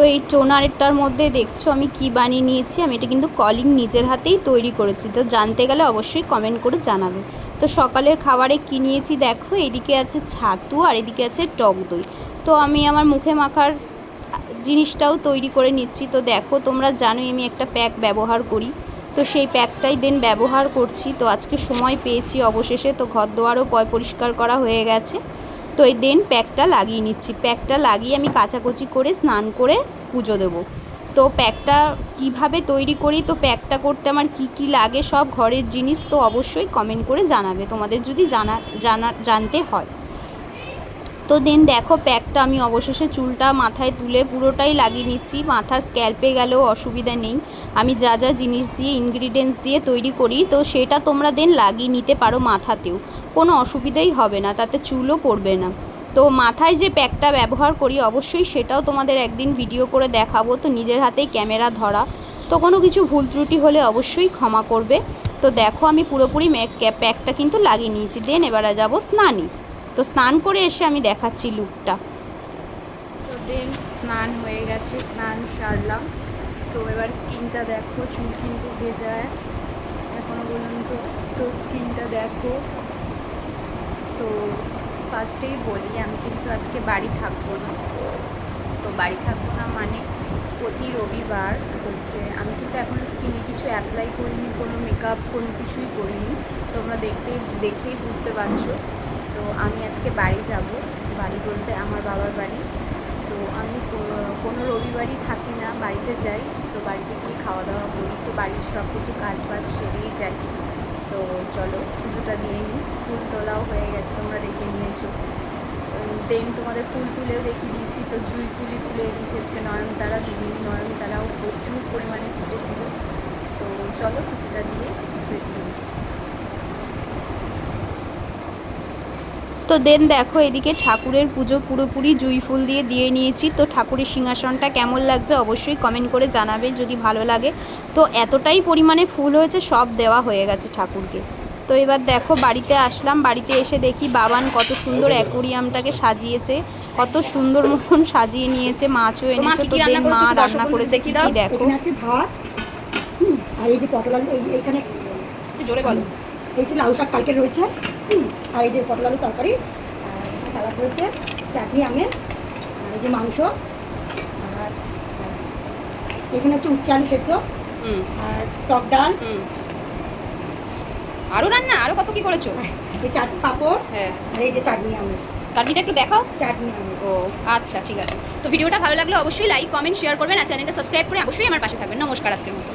তো এই টোনারটার মধ্যে দেখছ আমি কি বানিয়ে নিয়েছি? আমি এটা কিন্তু কলিং নিজের হাতেই তৈরি করেছি। তো জানতে গেলে অবশ্যই কমেন্ট করে জানাবে। তো সকালের খাবারে কী নিয়েছি দেখো, এদিকে আছে ছাতু আর এদিকে আছে টক দই। তো আমি আমার মুখে মাখার জিনিসটাও তৈরি করে নিচ্ছি। তো দেখো, তোমরা জানোই আমি একটা প্যাক ব্যবহার করি। তো সেই প্যাকটাই দেন ব্যবহার করছি। তো আজকে সময় পেয়েছি অবশেষে। তো ঘর দোয়ারও পয় পরিষ্কার করা হয়ে গেছে। তো এই দেন প্যাকটা লাগিয়ে নিচ্ছি। প্যাকটা লাগিয়ে আমি কাচাকুচি করে, স্নান করে পুজো দেবো। তো প্যাকটা কীভাবে তৈরি করি, তো প্যাকটা করতে আমার কি কি লাগে, সব ঘরের জিনিস তো অবশ্যই কমেন্ট করে জানাবে, তোমাদের যদি জানা জানা, জানতে হয়। তো দেন দেখো প্যাকটা আমি অবশেষে চুলটা মাথায় তুলে পুরোটাই লাগিয়ে নিচ্ছি মাথার স্ক্যাল্পে গেলেও অসুবিধা নেই। আমি যা যা জিনিস দিয়ে ইনগ্রিডিয়েন্টস দিয়ে তৈরি করি, তো সেটা তোমরা দেন লাগিয়ে নিতে পারো মাথাতেও। কোনো অসুবিধাই হবে না, তাতে চুলও পড়বে না। তো মাথায় যে প্যাকটা ব্যবহার করি, অবশ্যই সেটাও তোমাদের একদিন ভিডিও করে দেখাবো। তো নিজের হাতেই ক্যামেরা ধরা। তো কোনো কিছু ভুল ত্রুটি হলে অবশ্যই ক্ষমা করবে। তো দেখো, আমি পুরোপুরি প্যাকটা কিন্তু লাগিয়ে নিয়েছি। দেন এবারে যাব স্নানে। তো স্নান করে এসে আমি দেখাচ্ছি লুকটা। তো দেন স্নান হয়ে গেছে, স্নান সারলাম। তো এবার স্কিনটা দেখো, চুল কিন্তু ভেজায় এখনও পর্যন্ত তো স্কিনটা দেখো। তো ফার্স্টেই বলি, আমি কিন্তু আজকে বাড়ি থাকব না। তো বাড়ি থাকব না মানে প্রতি রবিবার হচ্ছে, আমি কিন্তু এখনও স্কিনে কিছু অ্যাপ্লাই করিনি, কোনো মেকআপ কোনো কিছুই করিনি। তোমরা দেখতে, দেখেই বুঝতে পারছ। তো আমি আজকে বাড়ি যাব, বাড়ি বলতে আমার বাবার বাড়ি। তো আমি কোনো রবিবারই থাকি না, বাড়িতে যাই। তো বাড়িতে গিয়ে খাওয়া দাওয়া করি, তো বাড়ির সব কিছু কাজ বাজ সেরেই যাই তো চলো, পুজোটা দিয়ে নিই। ফুল তোলাও হয়ে গেছে, তোমরা দেখে নিয়েছো। দেন তোমাদের ফুল তুলেও দেখিয়ে দিয়েছি। তো জুই ফুলই তুলে দিয়েছি আজকে নয়নতারা দিদিনি নয়নতারাও প্রচুর পরিমাণে ফুটেছিল। তো চলো পুজোটা দিয়ে তো দেন দেখো এদিকে ঠাকুরের পুজো পুরোপুরি জুই ফুল দিয়ে দিয়ে নিয়েছি। তো ঠাকুরের সিংহাসনটা কেমন লাগছে অবশ্যই কমেন্ট করে জানাবে যদি ভালো লাগে। তো এতটাই পরিমাণে ফুল হয়েছে সব দেওয়া হয়ে গেছে ঠাকুরকে। তো এবার দেখো বাড়িতে আসলাম। বাড়িতে এসে দেখি বাবান কত সুন্দর অ্যাকোরিয়ামটাকে সাজিয়েছে কত সুন্দর মতন সাজিয়ে নিয়েছে মাছও এনেছে। তো দেন মা রান্না করেছে কি কি দেখো। ভাত আর এই যে পটল এইখানে জোরে বলো। এইটি লাউ শাক কালকে রয়েছে আর এই যে পটল আলু তরকারি স্যালাড রয়েছে চাটনি আমের আর এই যে মাংস আর এখানে হচ্ছে উচ্চ আলু সেদ্ধ আর টক ডাল। আরও রান্না? আরও কত কি করেছ? এই চাটনি পাঁপড় হ্যাঁ। আর এই যে চাটনি আমের। চাটনিটা একটু দেখাও। চাটনি ও আচ্ছা ঠিক আছে। তো ভিডিওটা ভালো লাগলে অবশ্যই লাইক কমেন্ট শেয়ার করবেন আর চ্যানেলটা সাবস্ক্রাইব করে অবশ্যই আমার পাশে থাকবেন। নমস্কার আজকের মতো।